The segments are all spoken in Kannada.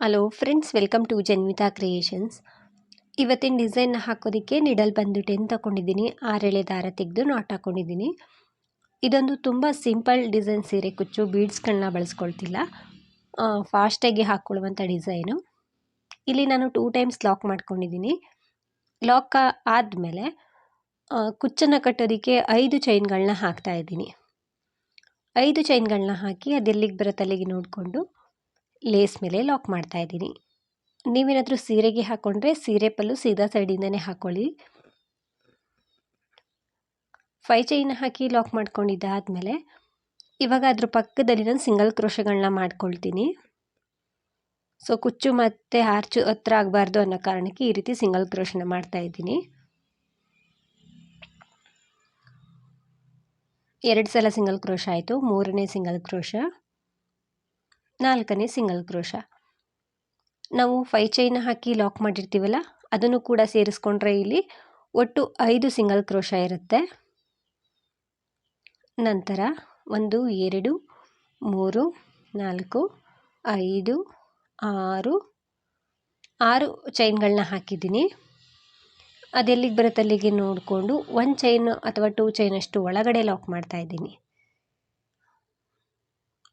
Hello friends welcome to Janvitha creations ಇವತ್ತಿನ ಡಿಸೈನ್ ಹಾಕೋದಕ್ಕೆ ನಿಡಲ್ ಬಂದು ಟೆನ್ ತಗೊಂಡಿದ್ದೀನಿ ಆರೆಳೆ ದಾರ ತೆಗೆದು ನಾಟ್ ಹಾಕ್ಕೊಂಡಿದ್ದೀನಿ ಇದೊಂದು ತುಂಬ ಸಿಂಪಲ್ ಡಿಸೈನ್ ಸೀರೆ, ಕುಚ್ಚು ಬೀಡ್ಸ್ಗಳನ್ನ ಬಳಸ್ಕೊಳ್ತಿಲ್ಲ. ಫಾಸ್ಟಾಗಿ ಹಾಕ್ಕೊಳ್ಳುವಂಥ ಡಿಸೈನು ಇಲ್ಲಿ ನಾನು ಟೂ ಟೈಮ್ಸ್ ಲಾಕ್ ಮಾಡ್ಕೊಂಡಿದ್ದೀನಿ. ಲಾಕ್ ಆದಮೇಲೆ ಕುಚ್ಚನ್ನು ಕಟ್ಟೋದಕ್ಕೆ ಐದು ಚೈನ್ಗಳನ್ನ ಹಾಕ್ತಾ ಇದ್ದೀನಿ. ಐದು ಚೈನ್ಗಳನ್ನ ಹಾಕಿ ಅದೆಲ್ಲಿಗೆ ಬರುತ್ತೆ ಅಲ್ಲಿಗೆ ನೋಡಿಕೊಂಡು ಲೇಸ್ ಮೇಲೆ ಲಾಕ್ ಮಾಡ್ತಾ ಇದ್ದೀನಿ. ನೀವೇನಾದರೂ ಸೀರೆಗೆ ಹಾಕ್ಕೊಂಡ್ರೆ ಸೀರೆ ಪಲ್ಲು ಸೀದಾ ಸೈಡಿಂದನೇ ಹಾಕ್ಕೊಳ್ಳಿ ಫೈ ಚೈನ್ ಹಾಕಿ ಲಾಕ್ ಮಾಡ್ಕೊಂಡಿದ್ದಾದಮೇಲೆ ಇವಾಗ ಅದ್ರ ಪಕ್ಕದಲ್ಲಿ ನಾನು ಸಿಂಗಲ್ ಕ್ರೋಶಗಳನ್ನ ಮಾಡ್ಕೊಳ್ತೀನಿ. ಸೊ, ಕುಚ್ಚು ಮತ್ತು ಆರ್ಚು ಹತ್ರ ಆಗಬಾರ್ದು ಅನ್ನೋ ಕಾರಣಕ್ಕೆ ಈ ರೀತಿ ಸಿಂಗಲ್ ಕ್ರೋಶನ ಮಾಡ್ತಾ ಇದ್ದೀನಿ. ಎರಡು ಸಲ ಸಿಂಗಲ್ ಕ್ರೋಶ ಆಯಿತು, ಮೂರನೇ ಸಿಂಗಲ್ ಕ್ರೋಶ. ನಾಲ್ಕನೇ ಸಿಂಗಲ್ ಕ್ರೋಶ. ನಾವು ಫೈ ಚೈನ್ ಹಾಕಿ ಲಾಕ್ ಮಾಡಿರ್ತೀವಲ್ಲ, ಅದನ್ನು ಕೂಡ ಸೇರಿಸ್ಕೊಂಡ್ರೆ ಇಲ್ಲಿ ಒಟ್ಟು ಐದು ಸಿಂಗಲ್ ಕ್ರೋಶ ಇರುತ್ತೆ. ನಂತರ ಒಂದು, ಎರಡು, ಮೂರು, ನಾಲ್ಕು, ಐದು, ಆರು ಆರು ಚೈನ್ಗಳನ್ನ ಹಾಕಿದ್ದೀನಿ. ಅದೆಲ್ಲಿಗೆ ಬರುತ್ತೆ ಅಲ್ಲಿಗೆ ನೋಡಿಕೊಂಡು ಒಂದು ಚೈನ್ ಅಥವಾ ಟೂ ಚೈನ್ ಅಷ್ಟು ಒಳಗಡೆ ಲಾಕ್ ಮಾಡ್ತಾ ಇದ್ದೀನಿ.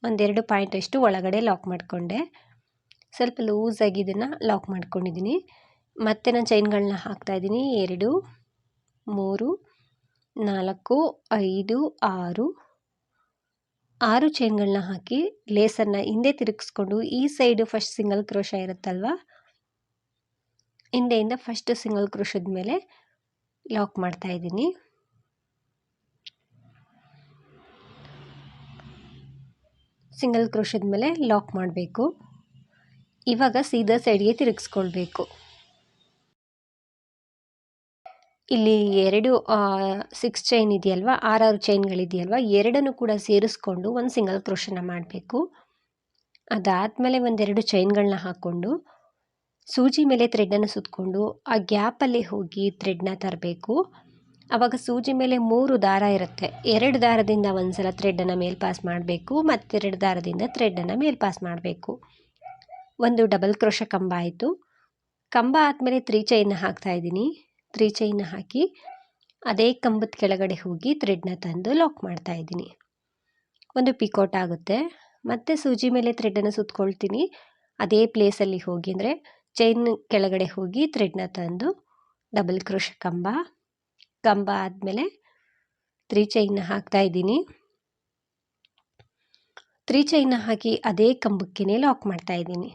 ಒಂದೆರಡು ಪಾಯಿಂಟ್ ಅಷ್ಟು ಒಳಗಡೆ ಲಾಕ್ ಮಾಡಿಕೊಂಡೆ. ಸ್ವಲ್ಪ ಲೂಸಾಗಿ ಇದನ್ನು ಲಾಕ್ ಮಾಡ್ಕೊಂಡಿದ್ದೀನಿ ಮತ್ತೆ ನಾನು ಚೈನ್ಗಳನ್ನ ಹಾಕ್ತಾಯಿದ್ದೀನಿ ಎರಡು, ಮೂರು, ನಾಲ್ಕು, ಐದು, ಆರು. ಆರು ಚೈನ್ಗಳನ್ನ ಹಾಕಿ ಲೇಸನ್ನು ಹಿಂದೆ ತಿರುಗಿಸ್ಕೊಂಡು ಈ ಸೈಡು ಫಸ್ಟ್ ಸಿಂಗಲ್ ಕ್ರೋಶ ಇರುತ್ತಲ್ವ? ಹಿಂದೆಯಿಂದ ಫಸ್ಟ್ ಸಿಂಗಲ್ ಕ್ರೋಶದ ಮೇಲೆ ಲಾಕ್ ಮಾಡ್ತಾ ಸಿಂಗಲ್ ಕ್ರೋಶದ ಮೇಲೆ ಲಾಕ್ ಮಾಡಬೇಕು. ಇವಾಗ ಸೀದಾ ಸೈಡ್ಗೆ ತಿರುಗಿಸ್ಕೊಳ್ಬೇಕು. ಇಲ್ಲಿ ಎರಡು ಸಿಕ್ಸ್ ಚೈನ್ ಇದೆಯಲ್ವ? ಆರಾರು ಚೈನ್ಗಳಿದೆಯಲ್ವ ಎರಡನ್ನು ಕೂಡ ಸೇರಿಸ್ಕೊಂಡು ಒಂದು ಸಿಂಗಲ್ ಕ್ರೋಶನ ಮಾಡಬೇಕು. ಅದಾದಮೇಲೆ ಒಂದೆರಡು ಚೈನ್ಗಳನ್ನ ಹಾಕ್ಕೊಂಡು, ಸೂಜಿ ಮೇಲೆ ಥ್ರೆಡ್ಡನ್ನು ಸುತ್ತಕೊಂಡು ಆ ಗ್ಯಾಪಲ್ಲಿ ಹೋಗಿ ಥ್ರೆಡ್ನ ತರಬೇಕು. ಆವಾಗ ಸೂಜಿ ಮೇಲೆ ಮೂರು ದಾರ ಇರುತ್ತೆ. ಎರಡು ದಾರದಿಂದ ಒಂದು ಸಲ ಥ್ರೆಡ್ಡನ್ನು ಮೇಲ್ ಪಾಸ್ ಮಾಡಬೇಕು, ಮತ್ತೆರಡು ದಾರದಿಂದ ಥ್ರೆಡ್ಡನ್ನು ಮೇಲ್ ಪಾಸ್ ಮಾಡಬೇಕು. ಒಂದು ಡಬಲ್ ಕ್ರೋಶ ಕಂಬ ಆಯಿತು. ಕಂಬ ಆದಮೇಲೆ ತ್ರೀ ಚೈನ್ ಹಾಕ್ತಾ ಇದ್ದೀನಿ. ತ್ರೀ ಚೈನ್ ಹಾಕಿ ಅದೇ ಕಂಬದ ಕೆಳಗಡೆ ಹೋಗಿ ಥ್ರೆಡ್ನ ತಂದು ಲಾಕ್ ಮಾಡ್ತಾ ಇದ್ದೀನಿ. ಒಂದು ಪಿಕೋಟ್ ಆಗುತ್ತೆ. ಮತ್ತು ಸೂಜಿ ಮೇಲೆ ಥ್ರೆಡ್ಡನ್ನು ಸುತ್ಕೊಳ್ತೀನಿ. ಅದೇ ಪ್ಲೇಸಲ್ಲಿ ಹೋಗಿ ಅಂದರೆ ಚೈನ್ ಕೆಳಗಡೆ ಹೋಗಿ ಥ್ರೆಡ್ನ ತಂದು ಡಬಲ್ ಕ್ರೋಶ ಕಂಬ. ಕಂಬ ಆದಮೇಲೆ ತ್ರೀ ಚೈನ್ ಹಾಕ್ತಾ ಇದ್ದೀನಿ. ತ್ರೀ ಚೈನ್ನ ಹಾಕಿ ಅದೇ ಕಂಬಕ್ಕೇ ಲಾಕ್ ಮಾಡ್ತಾ ಇದ್ದೀನಿ.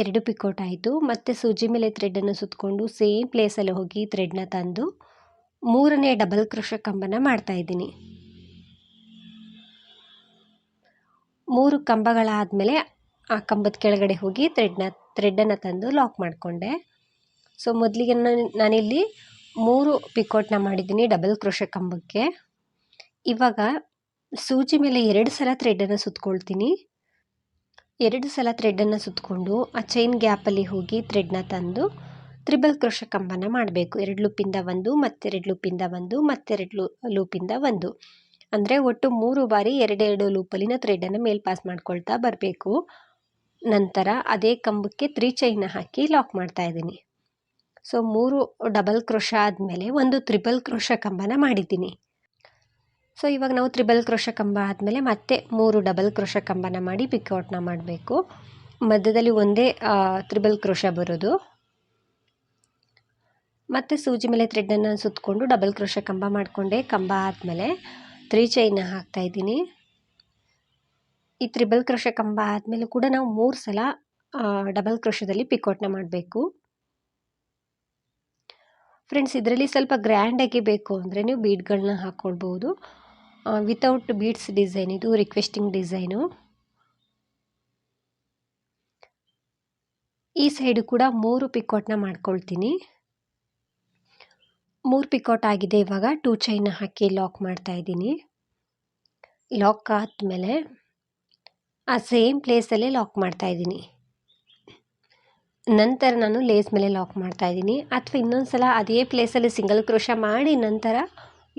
ಎರಡು ಪಿಕೋಟ್ ಆಯಿತು. ಮತ್ತೆ ಸೂಜಿ ಮೇಲೆ ಥ್ರೆಡ್ಡನ್ನು ಸುತ್ತಕೊಂಡು ಸೇಮ್ ಪ್ಲೇಸಲ್ಲಿ ಹೋಗಿ ಥ್ರೆಡ್ನ ತಂದು ಮೂರನೇ ಡಬಲ್ ಕೃಷ ಕಂಬನ ಮಾಡ್ತಾ ಇದ್ದೀನಿ. ಮೂರು ಕಂಬಗಳಾದಮೇಲೆ ಆ ಕಂಬದ ಕೆಳಗಡೆ ಹೋಗಿ ಥ್ರೆಡ್ನ ಥ್ರೆಡ್ಡನ್ನು ತಂದು ಲಾಕ್ ಮಾಡಿಕೊಂಡೆ. ಸೊ ಮೊದಲಿಗೆ ನಾನು ನಾನಿಲ್ಲಿ ಮೂರು ಪಿಕೋಟ್ನ ಮಾಡಿದ್ದೀನಿ ಡಬಲ್ ಕ್ರೋಶ ಕಂಬಕ್ಕೆ. ಇವಾಗ ಸೂಜಿ ಮೇಲೆ ಎರಡು ಸಲ ಥ್ರೆಡ್ಡನ್ನು ಸುತ್ಕೊಳ್ತೀನಿ. ಎರಡು ಸಲ ಥ್ರೆಡ್ಡನ್ನು ಸುತ್ತಕೊಂಡು ಆ ಚೈನ್ ಗ್ಯಾಪಲ್ಲಿ ಹೋಗಿ ಥ್ರೆಡ್ನ ತಂದು ತ್ರಿಬಲ್ ಕ್ರೋಶ ಕಂಬನ ಮಾಡಬೇಕು. ಎರಡು ಲೂಪಿಂದ ಒಂದು, ಮತ್ತೆರಡು ಲೂಪಿಂದ ಒಂದು, ಮತ್ತೆರಡು ಲೂ ಲೂಪಿಂದ ಒಂದು. ಅಂದರೆ ಒಟ್ಟು ಮೂರು ಬಾರಿ ಎರಡೆರಡು ಲೂಪಲ್ಲಿನ ಥ್ರೆಡ್ಡನ್ನು ಮೇಲ್ ಪಾಸ್ ಮಾಡ್ಕೊಳ್ತಾ ಬರಬೇಕು. ನಂತರ ಅದೇ ಕಂಬಕ್ಕೆ ತ್ರೀ ಚೈನ ಹಾಕಿ ಲಾಕ್ ಮಾಡ್ತಾ ಇದ್ದೀನಿ. ಸೊ ಮೂರು ಡಬಲ್ ಕ್ರೋಶ ಆದಮೇಲೆ ಒಂದು ತ್ರಿಬಲ್ ಕ್ರೋಶ ಕಂಬನ ಮಾಡಿದ್ದೀನಿ. ಸೊ ಇವಾಗ ನಾವು ತ್ರಿಬಲ್ ಕ್ರೋಶ ಕಂಬ ಆದಮೇಲೆ ಮತ್ತೆ ಮೂರು ಡಬಲ್ ಕ್ರೋಶ ಕಂಬನ ಮಾಡಿ ಪಿಕ್ಔಟ್ನ ಮಾಡಬೇಕು. ಮಧ್ಯದಲ್ಲಿ ಒಂದೇ ತ್ರಿಬಲ್ ಕ್ರೋಶ ಬರೋದು. ಮತ್ತು ಸೂಜಿ ಮೇಲೆ ಥ್ರೆಡ್ಡನ್ನು ಸುತ್ತಕೊಂಡು ಡಬಲ್ ಕ್ರೋಶ ಕಂಬ ಮಾಡಿಕೊಂಡೆ. ಕಂಬ ಆದಮೇಲೆ ತ್ರೀ ಚೈನ್ನ ಹಾಕ್ತಾಯಿದ್ದೀನಿ ಈ ತ್ರಿಬಲ್ ಕ್ರೋಶ ಕಂಬ ಆದಮೇಲೆ ಕೂಡ ನಾವು ಮೂರು ಸಲ ಡಬಲ್ ಕ್ರೋಶದಲ್ಲಿ ಪಿಕೌಟ್ನ ಮಾಡಬೇಕು. ಫ್ರೆಂಡ್ಸ್ ಇದರಲ್ಲಿ ಸ್ವಲ್ಪ ಗ್ರ್ಯಾಂಡಾಗಿ ಬೇಕು ಅಂದರೆ ನೀವು ಬೀಡ್ಗಳನ್ನ ಹಾಕ್ಕೊಳ್ಬೋದು ವಿತೌಟ್ ಬೀಡ್ಸ್ ಡಿಸೈನ್ ಇದು ರಿಕ್ವೆಸ್ಟಿಂಗ್ ಡಿಸೈನು ಈ ಸೈಡು ಕೂಡ ಮೂರು ಪಿಕೋಟ್ನ ಮಾಡ್ಕೊಳ್ತೀನಿ. ಮೂರು ಪಿಕೋಟ್ ಆಗಿದೆ ಇವಾಗ ಟೂ ಚೈನ್ನ ಹಾಕಿ ಲಾಕ್ ಮಾಡ್ತಾ ಇದ್ದೀನಿ. ಲಾಕ್ ಆದಮೇಲೆ, ಆ ಸೇಮ್ ಪ್ಲೇಸಲ್ಲೇ ಲಾಕ್ ಮಾಡ್ತಾ ಇದ್ದೀನಿ. ನಂತರ ನಾನು ಲೇಸ್ ಮೇಲೆ ಲಾಕ್ ಮಾಡ್ತಾ ಇದ್ದೀನಿ. ಅಥವಾ ಇನ್ನೊಂದು ಸಲ ಅದೇ ಪ್ಲೇಸಲ್ಲಿ ಸಿಂಗಲ್ ಕ್ರೋಶ ಮಾಡಿ ನಂತರ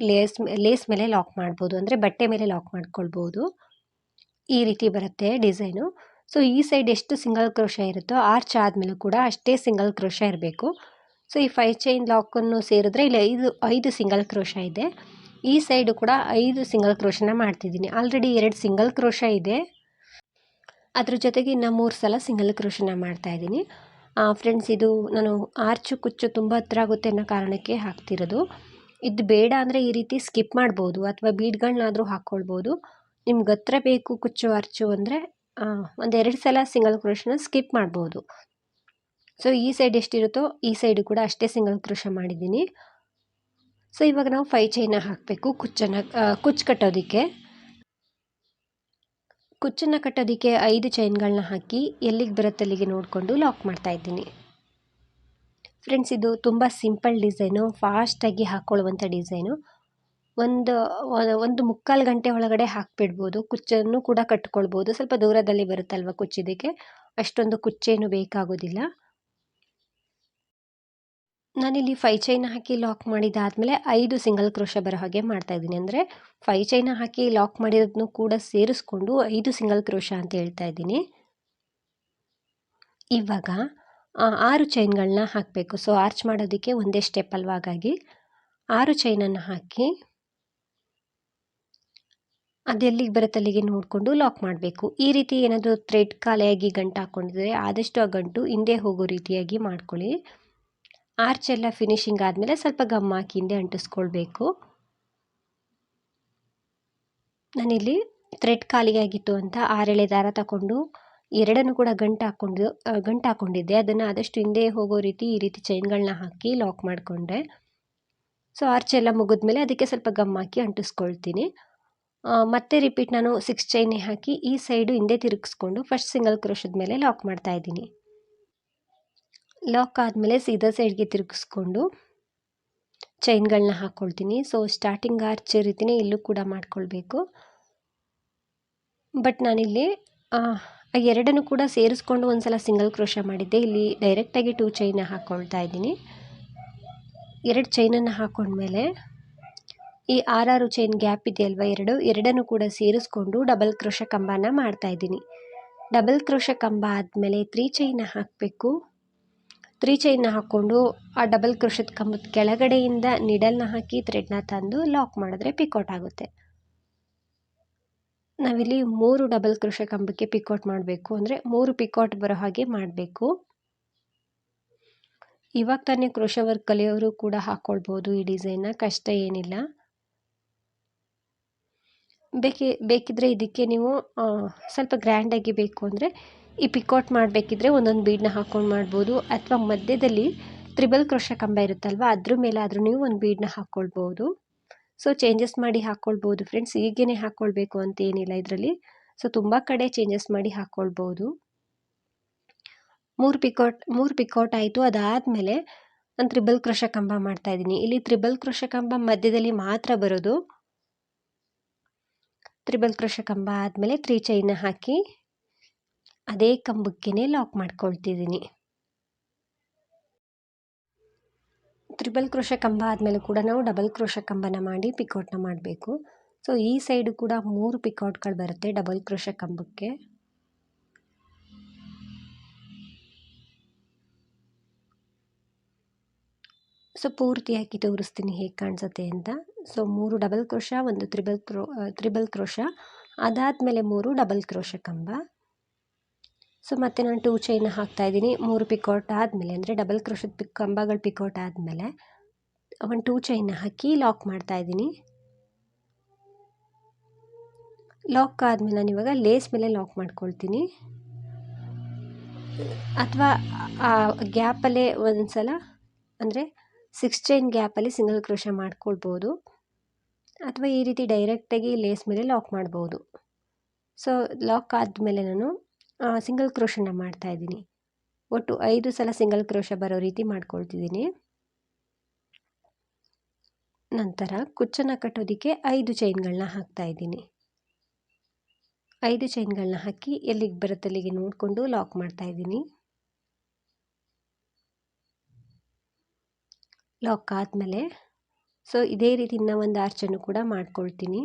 ಲೇಸ್ ಲೇಸ್ ಮೇಲೆ ಲಾಕ್ ಮಾಡ್ಬೋದು. ಅಂದರೆ ಬಟ್ಟೆ ಮೇಲೆ ಲಾಕ್ ಮಾಡ್ಕೊಳ್ಬೋದು. ಈ ರೀತಿ ಬರುತ್ತೆ ಡಿಸೈನು ಸೊ ಈ ಸೈಡ್ ಎಷ್ಟು ಸಿಂಗಲ್ ಕ್ರೋಶ ಇರುತ್ತೋ ಆರ್ಚ್ ಆದಮೇಲೂ ಕೂಡ ಅಷ್ಟೇ ಸಿಂಗಲ್ ಕ್ರೋಶ ಇರಬೇಕು. ಸೊ ಈ ಫೈವ್ ಚೈನ್ ಲಾಕನ್ನು ಸೇರಿದ್ರೆ ಇಲ್ಲಿ ಐದು ಐದು ಸಿಂಗಲ್ ಕ್ರೋಶ ಇದೆ. ಈ ಸೈಡು ಕೂಡ ಐದು ಸಿಂಗಲ್ ಕ್ರೋಶನ ಮಾಡ್ತಿದ್ದೀನಿ. ಆಲ್ರೆಡಿ ಎರಡು ಸಿಂಗಲ್ ಕ್ರೋಶ ಇದೆ. ಅದ್ರ ಜೊತೆಗೆ ಇನ್ನು ಮೂರು ಸಲ ಸಿಂಗಲ್ ಕ್ರೋಶನ ಮಾಡ್ತಾಯಿದ್ದೀನಿ ಫ್ರೆಂಡ್ಸ್ ಇದು ನಾನು ಆರ್ಚು ಕುಚ್ಚು ತುಂಬ ಹತ್ರ ಆಗುತ್ತೆ ಅನ್ನೋ ಕಾರಣಕ್ಕೆ ಹಾಕ್ತಿರೋದು. ಇದು ಬೇಡ ಅಂದರೆ ಈ ರೀತಿ ಸ್ಕಿಪ್ ಮಾಡ್ಬೋದು ಅಥವಾ ಬೀಡ್ಗಳನ್ನಾದರೂ ಹಾಕ್ಕೊಳ್ಬೋದು ನಿಮ್ಗೆ ಹತ್ರ ಬೇಕು ಕುಚ್ಚು ಆರ್ಚು ಅಂದರೆ ಒಂದೆರಡು ಸಲ ಸಿಂಗಲ್ ಕ್ರೋಶನ ಸ್ಕಿಪ್ ಮಾಡ್ಬೋದು. ಸೊ ಈ ಸೈಡ್ ಎಷ್ಟಿರುತ್ತೋ ಈ ಸೈಡು ಕೂಡ ಅಷ್ಟೇ ಸಿಂಗಲ್ ಕ್ರೋಶ ಮಾಡಿದ್ದೀನಿ. ಸೊ ಇವಾಗ ನಾವು ಫೈ ಚೈನ ಹಾಕಬೇಕು ಕುಚ್ಚನ್ನು ಕುಚ್ಚು ಕಟ್ಟೋದಕ್ಕೆ. ಕುಚ್ಚನ್ನು ಕಟ್ಟೋದಕ್ಕೆ ಐದು ಚೈನ್ಗಳನ್ನ ಹಾಕಿ ಎಲ್ಲಿಗೆ ಬರುತ್ತೆ ಅಲ್ಲಿಗೆ ನೋಡಿಕೊಂಡು ಲಾಕ್ ಮಾಡ್ತಾ ಇದ್ದೀನಿ. ಫ್ರೆಂಡ್ಸ್, ಇದು ತುಂಬ ಸಿಂಪಲ್ ಡಿಸೈನು ಫಾಸ್ಟಾಗಿ ಹಾಕ್ಕೊಳ್ಳುವಂಥ ಡಿಸೈನು. ಒಂದು ಒಂದು ಮುಕ್ಕಾಲು ಗಂಟೆ ಒಳಗಡೆ ಹಾಕಿಬಿಡ್ಬೋದು. ಕುಚ್ಚನ್ನು ಕೂಡ ಕಟ್ಕೊಳ್ಬೋದು. ಸ್ವಲ್ಪ ದೂರದಲ್ಲಿ ಬರುತ್ತಲ್ವ ಕುಚ್ಚಿದಕ್ಕೆ ಅಷ್ಟೊಂದು ಕುಚ್ಚೇನು ಬೇಕಾಗೋದಿಲ್ಲ. ನಾನಿಲ್ಲಿ ಫೈ ಚೈನ್ ಹಾಕಿ ಲಾಕ್ ಮಾಡಿದಾದಮೇಲೆ ಐದು ಸಿಂಗಲ್ ಕ್ರೋಶ ಬರೋ ಹಾಗೆ ಮಾಡ್ತಾಯಿದ್ದೀನಿ ಅಂದರೆ ಫೈ ಚೈನ ಹಾಕಿ ಲಾಕ್ ಮಾಡಿರೋದನ್ನು ಕೂಡ ಸೇರಿಸ್ಕೊಂಡು ಐದು ಸಿಂಗಲ್ ಕ್ರೋಶ ಅಂತ ಹೇಳ್ತಾ ಇದ್ದೀನಿ. ಇವಾಗ ಆರು ಚೈನ್ಗಳನ್ನ ಹಾಕಬೇಕು. ಸೊ, ಆರ್ಚ್ ಮಾಡೋದಕ್ಕೆ ಒಂದೇ ಸ್ಟೆಪ್ ಅಲ್ವಾ ಹಾಗಾಗಿ ಆರು ಚೈನನ್ನು ಹಾಕಿ ಅದೆಲ್ಲಿಗೆ ಬರುತ್ತೆ ಅಲ್ಲಿಗೆ ನೋಡಿಕೊಂಡು ಲಾಕ್ ಮಾಡಬೇಕು. ಈ ರೀತಿ ಏನಾದರೂ ಥ್ರೆಡ್ ಖಾಲಿಯಾಗಿ ಗಂಟು ಹಾಕ್ಕೊಂಡಿದ್ರೆ ಆದಷ್ಟು ಆ ಗಂಟು ಹಿಂದೆ ಹೋಗೋ ರೀತಿಯಾಗಿ ಮಾಡ್ಕೊಳ್ಳಿ. ಆರ್ಚ್ ಎಲ್ಲ ಫಿನಿಶಿಂಗ್ ಆದಮೇಲೆ ಸ್ವಲ್ಪ ಗಮ್ ಹಾಕಿ ಹಿಂದೆ ಅಂಟಿಸ್ಕೊಳ್ಬೇಕು. ನಾನಿಲ್ಲಿ ಥ್ರೆಡ್ ಖಾಲಿಯಾಗಿತ್ತು ಅಂತ ಆರೆಳೆ ದಾರ ತಗೊಂಡು ಎರಡನ್ನು ಕೂಡ ಗಂಟು ಹಾಕ್ಕೊಂಡು ಗಂಟು ಹಾಕ್ಕೊಂಡಿದ್ದೆ ಅದನ್ನು ಆದಷ್ಟು ಹಿಂದೆ ಹೋಗೋ ರೀತಿ ಈ ರೀತಿ ಚೈನ್ಗಳನ್ನ ಹಾಕಿ ಲಾಕ್ ಮಾಡಿಕೊಂಡೆ. ಸೊ ಆರ್ಚ್ ಎಲ್ಲ ಮುಗಿದ್ಮೇಲೆ ಅದಕ್ಕೆ ಸ್ವಲ್ಪ ಗಮ್ ಹಾಕಿ ಅಂಟಿಸ್ಕೊಳ್ತೀನಿ. ಮತ್ತೆ ರಿಪೀಟ್ ನಾನು ಸಿಕ್ಸ್ ಚೈನೇ ಹಾಕಿ ಈ ಸೈಡು ಹಿಂದೆ ತಿರುಗಿಸ್ಕೊಂಡು ಫಸ್ಟ್ ಸಿಂಗಲ್ ಕ್ರೋಶದ ಮೇಲೆ ಲಾಕ್ ಮಾಡ್ತಾ ಇದ್ದೀನಿ. ಲಾಕ್ ಆದಮೇಲೆ ಸೀದಾ ಸೈಡ್ಗೆ ತಿರುಗಿಸ್ಕೊಂಡು ಚೈನ್ಗಳನ್ನ ಹಾಕ್ಕೊಳ್ತೀನಿ ಸೊ ಸ್ಟಾರ್ಟಿಂಗ್ ಆರ್ಚ್ ರೀತಿನೇ ಇಲ್ಲೂ ಕೂಡ ಮಾಡ್ಕೊಳ್ಬೇಕು. ಬಟ್ ನಾನಿಲ್ಲಿ ಎರಡನ್ನು ಕೂಡ ಸೇರಿಸ್ಕೊಂಡು ಒಂದು ಸಲ ಸಿಂಗಲ್ ಕ್ರೋಶ ಮಾಡಿದ್ದೆ. ಇಲ್ಲಿ ಡೈರೆಕ್ಟಾಗಿ ಟೂ ಚೈನ ಹಾಕ್ಕೊಳ್ತಾ ಇದ್ದೀನಿ. ಎರಡು ಚೈನನ್ನು ಹಾಕ್ಕೊಂಡ್ಮೇಲೆ ಈ ಆರಾರು ಚೈನ್ ಗ್ಯಾಪ್ ಇದೆಯಲ್ವ ಎರಡು, ಎರಡನ್ನು ಕೂಡ ಸೇರಿಸ್ಕೊಂಡು ಡಬಲ್ ಕ್ರೋಶ ಕಂಬನ ಮಾಡ್ತಾ ಇದ್ದೀನಿ. ಡಬಲ್ ಕ್ರೋಶ ಕಂಬ ಆದಮೇಲೆ ತ್ರೀ ಚೈನ ಹಾಕಬೇಕು. ತ್ರೀ ಚೈನ್ನ ಹಾಕ್ಕೊಂಡು ಆ ಡಬಲ್ ಕ್ರೋಶದ ಕಂಬದ ಕೆಳಗಡೆಯಿಂದ ನಿಡಲ್ನ ಹಾಕಿ ಥ್ರೆಡ್ನ ತಂದು ಲಾಕ್ ಮಾಡಿದ್ರೆ ಪಿಕೌಟ್ ಆಗುತ್ತೆ. ನಾವಿಲ್ಲಿ ಮೂರು ಡಬಲ್ ಕ್ರೋಶ ಕಂಬಕ್ಕೆ ಪಿಕೌಟ್ ಮಾಡಬೇಕು ಅಂದರೆ ಮೂರು ಪಿಕೌಟ್ ಬರೋ ಹಾಗೆ ಮಾಡಬೇಕು. ಇವಾಗ ತಾನೇ ಕ್ರೋಶ ವರ್ಕ್ ಕಲಿಯೋರು ಕೂಡ ಹಾಕ್ಕೊಳ್ಬೋದು ಈ ಡಿಸೈನ್ನ ಕಷ್ಟ ಏನಿಲ್ಲ. ಬೇಕಿ, ಬೇಕಿದ್ರೆ ಇದಕ್ಕೆ ನೀವು ಸ್ವಲ್ಪ ಗ್ರ್ಯಾಂಡಾಗಿ ಬೇಕು ಅಂದರೆ ಈ ಪಿಕೌಟ್ ಮಾಡಬೇಕಿದ್ರೆ ಒಂದೊಂದು ಬೀಡನ್ನ ಹಾಕ್ಕೊಂಡು ಮಾಡ್ಬೋದು. ಅಥವಾ ಮಧ್ಯದಲ್ಲಿ ತ್ರಿಬಲ್ ಕ್ರೋಶ ಕಂಬ ಇರುತ್ತಲ್ವ, ಅದ್ರ ಮೇಲೆ ಆದರೂ ನೀವು ಒಂದು ಬೀಡನ್ನ ಹಾಕ್ಕೊಳ್ಬೋದು ಸೊ ಚೇಂಜಸ್ ಮಾಡಿ ಹಾಕ್ಕೊಳ್ಬೋದು ಫ್ರೆಂಡ್ಸ್ ಹೀಗೇ ಹಾಕ್ಕೊಳ್ಬೇಕು ಅಂತ ಏನಿಲ್ಲ ಇದರಲ್ಲಿ. ಸೊ ತುಂಬ ಕಡೆ ಚೇಂಜಸ್ ಮಾಡಿ ಹಾಕ್ಕೊಳ್ಬೋದು ಮೂರು ಪಿಕೌಟ್ ಮೂರು ಪಿಕೌಟ್ ಆಯಿತು. ಅದಾದಮೇಲೆ ನಾನು ತ್ರಿಬಲ್ ಕ್ರೋಶ ಕಂಬ ಮಾಡ್ತಾ ಇದ್ದೀನಿ. ಇಲ್ಲಿ ತ್ರಿಬಲ್ ಕ್ರೋಶ ಕಂಬ ಮಧ್ಯದಲ್ಲಿ ಮಾತ್ರ ಬರೋದು. ತ್ರಿಬಲ್ ಕ್ರೋಶ ಕಂಬ ಆದಮೇಲೆ ತ್ರೀ ಚೈನ ಹಾಕಿ ಅದೇ ಕಂಬಕ್ಕೇ ಲಾಕ್ ಮಾಡ್ಕೊಳ್ತಿದ್ದೀನಿ. ತ್ರಿಬಲ್ ಕ್ರೋಶ ಕಂಬ ಆದಮೇಲೆ ಕೂಡ ನಾವು ಡಬಲ್ ಕ್ರೋಶ ಕಂಬನ ಮಾಡಿ ಪಿಕೌಟ್ನ ಮಾಡಬೇಕು. ಸೊ ಈ ಸೈಡು ಕೂಡ ಮೂರು ಪಿಕೌಟ್ಗಳು ಬರುತ್ತೆ ಡಬಲ್ ಕ್ರೋಶ ಕಂಬಕ್ಕೆ. ಸೊ ಪೂರ್ತಿಯಾಗಿ ತೋರಿಸ್ತೀನಿ ಹೇಗೆ ಕಾಣಿಸುತ್ತೆ ಅಂತ. ಸೊ ಮೂರು ಡಬಲ್ ಕ್ರೋಶ ಒಂದು ತ್ರಿಬಲ್ ಕ್ರೋ ತ್ರಿಬಲ್ ಕ್ರೋಶ ಅದಾದಮೇಲೆ ಮೂರು ಡಬಲ್ ಕ್ರೋಶ ಕಂಬ. ಸೊ ಮತ್ತೆ ನಾನು ಟೂ ಹಾಕ್ತಾ ಹಾಕ್ತಾಯಿದ್ದೀನಿ ಮೂರು ಪಿಕೌಟ್ ಆದಮೇಲೆ, ಅಂದರೆ ಡಬಲ್ ಕ್ರೋಶದ ಪಿಕ್ ಕಂಬಗಳು ಪಿಕೌಟ್ ಆದಮೇಲೆ ಒಂದು ಟೂ ಚೈನ್ ಹಾಕಿ ಲಾಕ್ ಮಾಡ್ತಾ ಇದ್ದೀನಿ. ಲಾಕ್ ಆದಮೇಲೆ ನಾನು ಇವಾಗ ಲೇಸ್ ಮೇಲೆ ಲಾಕ್ ಮಾಡ್ಕೊಳ್ತೀನಿ. ಅಥವಾ, ಆ ಗ್ಯಾಪಲ್ಲೇ ಒಂದ್ಸಲ, ಅಂದರೆ ಸಿಕ್ಸ್ ಚೈನ್ ಗ್ಯಾಪಲ್ಲಿ ಸಿಂಗಲ್ ಕ್ರೋಶ ಮಾಡ್ಕೊಳ್ಬೋದು. ಅಥವಾ ಈ ರೀತಿ ಡೈರೆಕ್ಟಾಗಿ ಲೇಸ್ ಮೇಲೆ ಲಾಕ್ ಮಾಡ್ಬೋದು. ಸೊ ಲಾಕ್ ಆದಮೇಲೆ ನಾನು ಸಿಂಗಲ್ ಕ್ರೋಶನ ಮಾಡ್ತಾಯಿದ್ದೀನಿ ಒಟ್ಟು ಐದು ಸಲ ಸಿಂಗಲ್ ಕ್ರೋಶ ಬರೋ ರೀತಿ ಮಾಡ್ಕೊಳ್ತಿದ್ದೀನಿ. ನಂತರ ಕುಚ್ಚನ್ನು ಕಟ್ಟೋದಕ್ಕೆ ಐದು ಚೈನ್ಗಳನ್ನ ಹಾಕ್ತಾಯಿದ್ದೀನಿ ಐದು ಚೈನ್ಗಳನ್ನ ಹಾಕಿ ಎಲ್ಲಿಗೆ ಬರುತ್ತಲ್ಲಿಗೆ ನೋಡಿಕೊಂಡು ಲಾಕ್ ಮಾಡ್ತಾಯಿದ್ದೀನಿ ಲಾಕ್ ಆದಮೇಲೆ ಸೊ ಇದೇ ರೀತಿ ಇನ್ನೂ ಒಂದು ಆರ್ಚನ್ನು ಕೂಡ ಮಾಡ್ಕೊಳ್ತೀನಿ.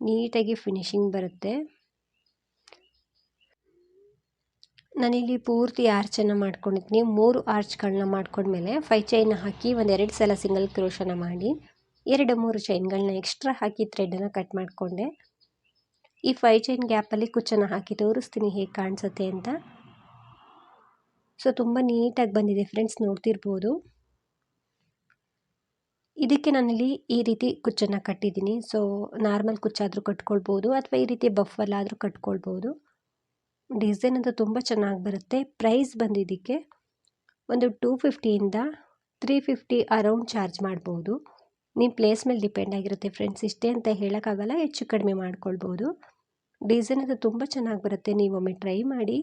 ನೀಟಾಗಿ ಫಿನಿಶಿಂಗ್ ಬರುತ್ತೆ. ನಾನಿಲ್ಲಿ ಪೂರ್ತಿ ಆರ್ಚನ್ನು ಮಾಡ್ಕೊಂಡಿದ್ದೀನಿ ಮೂರು ಆರ್ಚ್ಗಳನ್ನ ಮಾಡ್ಕೊಂಡ್ಮೇಲೆ ಫೈ ಚೈನ್ ಹಾಕಿ ಒಂದೆರಡು ಸಲ ಸಿಂಗಲ್ ಕ್ರೋಶನ ಮಾಡಿ, ಎರಡು ಮೂರು ಚೈನ್ಗಳನ್ನ ಎಕ್ಸ್ಟ್ರಾ ಹಾಕಿ ಥ್ರೆಡನ್ನು ಕಟ್ ಮಾಡಿಕೊಂಡೆ. ಈ ಫೈ ಚೈನ್ ಗ್ಯಾಪಲ್ಲಿ ಕುಚ್ಚನ್ನು ಹಾಕಿ ತೋರಿಸ್ತೀನಿ ಹೇಗೆ ಕಾಣಿಸುತ್ತೆ ಅಂತ. ಸೊ ತುಂಬ ನೀಟಾಗಿ ಬಂದಿದೆ ಫ್ರೆಂಡ್ಸ್ ನೋಡ್ತಿರ್ಬೋದು. ಇದಕ್ಕೆ ನಾನಿಲ್ಲಿ ಈ ರೀತಿ ಕುಚ್ಚನ್ನು ಕಟ್ಟಿದ್ದೀನಿ. ಸೊ ನಾರ್ಮಲ್ ಕುಚ್ಚಾದರೂ ಕಟ್ಕೊಳ್ಬೋದು ಅಥವಾ ಈ ರೀತಿ ಬಫಲ್ಲಾದರೂ ಕಟ್ಕೊಳ್ಬೋದು. ಡಿಸೈನ್ ಅಂತೂ ತುಂಬ ಚೆನ್ನಾಗಿ ಬರುತ್ತೆ. ಪ್ರೈಸ್ ಬಂದಿದ್ದಕ್ಕೆ ಒಂದು ಟೂ ಫಿಫ್ಟಿಯಿಂದ ತ್ರೀ ಫಿಫ್ಟಿ ಅರೌಂಡ್ ಚಾರ್ಜ್ ಮಾಡ್ಬೋದು. ನಿಮ್ಮ ಪ್ಲೇಸ್ ಮೇಲೆ ಡಿಪೆಂಡ್ ಆಗಿರುತ್ತೆ ಫ್ರೆಂಡ್ಸ್. ಇಷ್ಟೇ ಅಂತ ಹೇಳೋಕ್ಕಾಗಲ್ಲ, ಹೆಚ್ಚು ಕಡಿಮೆ ಮಾಡ್ಕೊಳ್ಬೋದು. ಡಿಸೈನ್ ಅದು ತುಂಬ ಚೆನ್ನಾಗಿ ಬರುತ್ತೆ. ನೀವೊಮ್ಮೆ ಟ್ರೈ ಮಾಡಿ.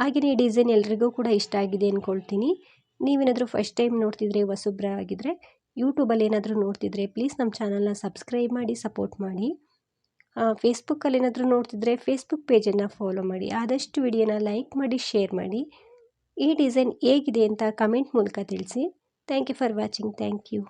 ಹಾಗೆಯೇ ಈ ಡಿಸೈನ್ ಎಲ್ರಿಗೂ ಕೂಡ ಇಷ್ಟ ಆಗಿದೆ ಅಂದ್ಕೊಳ್ತೀನಿ ನೀವೇನಾದರೂ ಫಸ್ಟ್ ಟೈಮ್ ನೋಡ್ತಿದ್ರೆ ವಸುಬ್ರ ಆಗಿದ್ದರೆ ಯೂಟ್ಯೂಬಲ್ಲಿ ಏನಾದರೂ ನೋಡ್ತಿದ್ರೆ, ಪ್ಲೀಸ್ ನಮ್ಮ ಚಾನಲ್ನ ಸಬ್ಸ್ಕ್ರೈಬ್ ಮಾಡಿ, ಸಪೋರ್ಟ್ ಮಾಡಿ. ಫೇಸ್ಬುಕ್ಕಲ್ಲಿ ಏನಾದರೂ ನೋಡ್ತಿದ್ರೆ ಫೇಸ್ಬುಕ್ ಪೇಜನ್ನು ಫಾಲೋ ಮಾಡಿ. ಆದಷ್ಟು ವಿಡಿಯೋನ ಲೈಕ್ ಮಾಡಿ ಶೇರ್ ಮಾಡಿ. ಈ ಡಿಸೈನ್ ಹೇಗಿದೆ ಅಂತ ಕಮೆಂಟ್ ಮೂಲಕ ತಿಳಿಸಿ. Thank you for watching thank you